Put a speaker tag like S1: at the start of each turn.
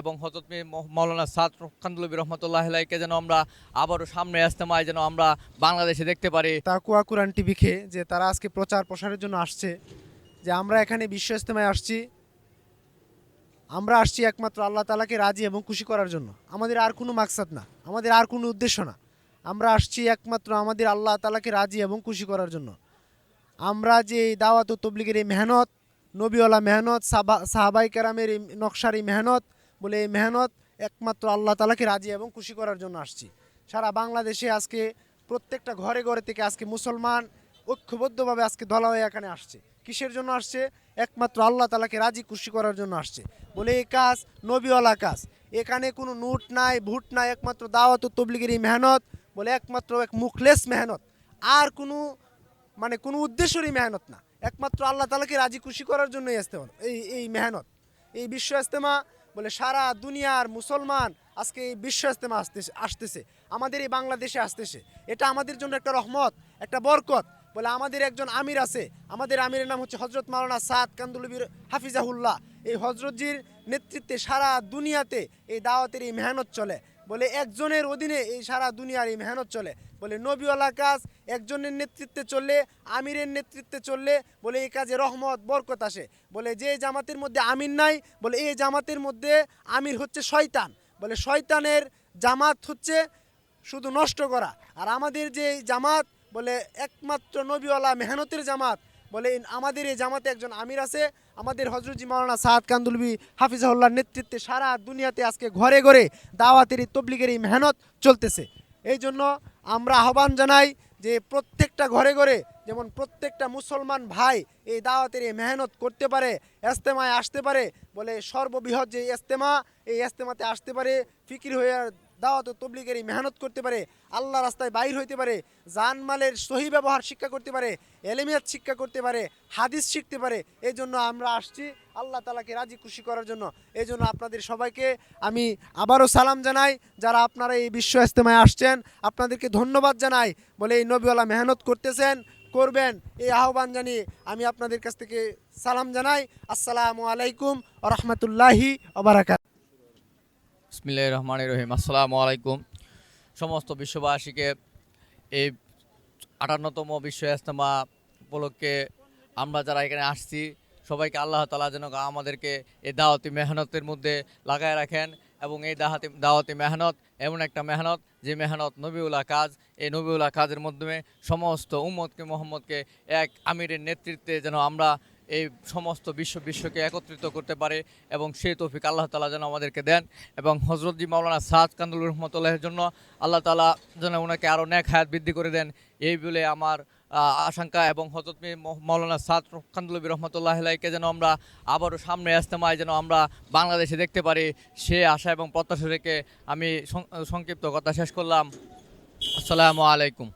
S1: এবং হজরত মৌলানা সাদ কান্দুলবী রহমতুল্লাহ আলাইকে যেন আমরা আবারও সামনে ইস্তেমায় যেন আমরা বাংলাদেশে দেখতে পারি।
S2: তাকুয়া কুরআন টিভিকে যে তারা আজকে প্রচার প্রসারের জন্য আসছে, যে আমরা এখানে বিশ্ব ইস্তেমায় আসছি, আমরা আসছি একমাত্র আল্লাহ তালাকে রাজি এবং খুশি করার জন্য। আমাদের আর কোনো মাকসাদ না, আমাদের আর কোনো উদ্দেশ্য না। আমরা আসছি একমাত্র আমাদের আল্লাহ তালাকে রাজি এবং খুশি করার জন্য। আমরা যে এই দাওয়াত ও তবলিগের এই মেহনত, নবীওয়ালা মেহনত সাহাবাই কেরামের এই নকশার এই মেহনত বলে এই মেহনত একমাত্র আল্লাহ তালাকে রাজি এবং খুশি করার জন্য আসছি। সারা বাংলাদেশে আজকে প্রত্যেকটা ঘরে ঘরে থেকে আজকে মুসলমান ঐক্যবদ্ধভাবে আজকে দলা হয়ে এখানে আসছে। কিসের জন্য আসছে? একমাত্র আল্লাহ তালাকে রাজি, খুশি করার জন্য আসছে। বলে এই কাজ নবীওয়ালা কাজ। এখানে কোনো নোট নাই, ভুট নাই, একমাত্র দাওয়াত তবলিগের এই মেহনত। বলে একমাত্র এক মুখলেস মেহনত। আর কোনো মানে কোনো উদ্দেশ্যেরই মেহনত না। একমাত্র আল্লাহ তালাকে রাজি, খুশি করার জন্যই আসতে ইস্তেমা এই এই মেহনত। এই বিশ্ব ইস্তেমা বলে, সারা দুনিয়ার মুসলমান আজকে এই বিশ্ব ইস্তেমা আসতেছে আসতেছে। আমাদের এই বাংলাদেশে আসতেছে। এটা আমাদের জন্য একটা রহমত, একটা বরকত। বলে, আমাদের একজন আমির আছে। আমাদের আমিরের নাম হচ্ছে হজরত মাওলানা সাদ কান্দুলবির হাফিজাহুল্লাহ। এই হজরতজির নেতৃত্বে সারা দুনিয়াতে এই দাওয়াতের এই মেহনত চলে। বলে, একজনের অধীনে এই সারা দুনিয়ার এই মেহনত চলে। বলে নবীওয়ালা কাজ, একজনের নেতৃত্বে চললে, আমিরের নেতৃত্বে চললে, বলে, এই কাজে রহমত, বরকত আসে। বলে, যে জামাতের মধ্যে আমির নাই, বলে, এই জামাতের মধ্যে আমির হচ্ছে শয়তান। বলে, শয়তানের জামাত হচ্ছে শুধু নষ্ট করা। আর আমাদের যে জামাত, বলে, একমাত্র নবীওয়ালা মেহনতের জামাত বলে আমাদের এই জামাতে একজন আমির আছে। আমাদের হজরতজি মাওলানা সাদ কান্দুলবি হাফিজাহুল্লাহর নেতৃত্বে সারা দুনিয়াতে আজকে ঘরে ঘরে দাওয়াতের এই তবলিগের এই মেহনত চলতেছে। এই জন্য আমরা আহ্বান জানাই যে প্রত্যেকটা ঘরে ঘরে যেমন প্রত্যেকটা মুসলমান ভাই এই দাওয়াতের এই মেহনত করতে পারে এস্তেমায় আসতে পারে, বলে সর্ববৃহৎ যে ইস্তেমা এই ইস্তেমাতে আসতে পারে, ফিকির হয়ে দাওয়াত ও তবলিগের এই মেহনত করতে পারে, আল্লাহ রাস্তায় বাইর হইতে পারে, জানমালের সহি ব্যবহার শিক্ষা করতে পারে, এলেমিয়াত শিক্ষা করতে পারে, হাদিস শিখতে পারে এই জন্য আমরা আসছি আল্লাহ তালাকে রাজি খুশি করার জন্য। এই জন্য আপনাদের সবাইকে আমি আবারও সালাম জানাই, যারা আপনারা এই বিশ্ব ইস্তেমায় আসছেন, আপনাদেরকে ধন্যবাদ জানাই, বলে এই নবীওয়ালা মেহনত করতেছেন, করবেন, এই আহ্বান জানিয়ে আমি আপনাদের কাছ থেকে সালাম জানাই। আসসালামু আলাইকুম রহমতুল্লাহি ওবরাকাত
S1: বিসমিল্লাহ রহমান রহিম। আসসালামু আলাইকুম। সমস্ত বিশ্ববাসীকে এই আটান্নতম বিশ্ব ইস্তেমা উপলক্ষে আমরা যারা এখানে আসছি, সবাইকে আল্লাহ তালা যেন আমাদেরকে এই দাওয়াতি মেহনতের মধ্যে লাগায় রাখেন এবং এই দাহাতি, দাওয়াতি মেহনত এমন একটা মেহনত, যে মেহনত নবীউল্লাহ কাজ, এই নবীউল্লাহ কাজের মাধ্যমে সমস্ত উম্মতকে, মোহাম্মদকে এক আমিরের নেতৃত্বে যেন আমরা এই সমস্ত বিশ্ব বিশ্বকে একত্রিত করতে পারে এবং সেই তৌফিক আল্লাহ তালা যেন আমাদেরকে দেন এবং হজরতজি মাওলানা সাদ কান্দুল রহমতুল্লাহের জন্য আল্লাহ তালা যেন ওনাকে আরও ন্যাক হায়াত বৃদ্ধি করে দেন। এই বলে আমার আশঙ্কা এবং হজরত মীর মৌ- মাওলানা সাদ কান্দুলবী রহমতুল্লাহ আলাইকে যেন আমরা আবারও সামনে ইস্তেমায় যেন আমরা বাংলাদেশে দেখতে পারি। সে আশা এবং প্রত্যাশা রেখে আমি সংক্ষিপ্ত কথা শেষ করলাম। আসসালামু আলাইকুম।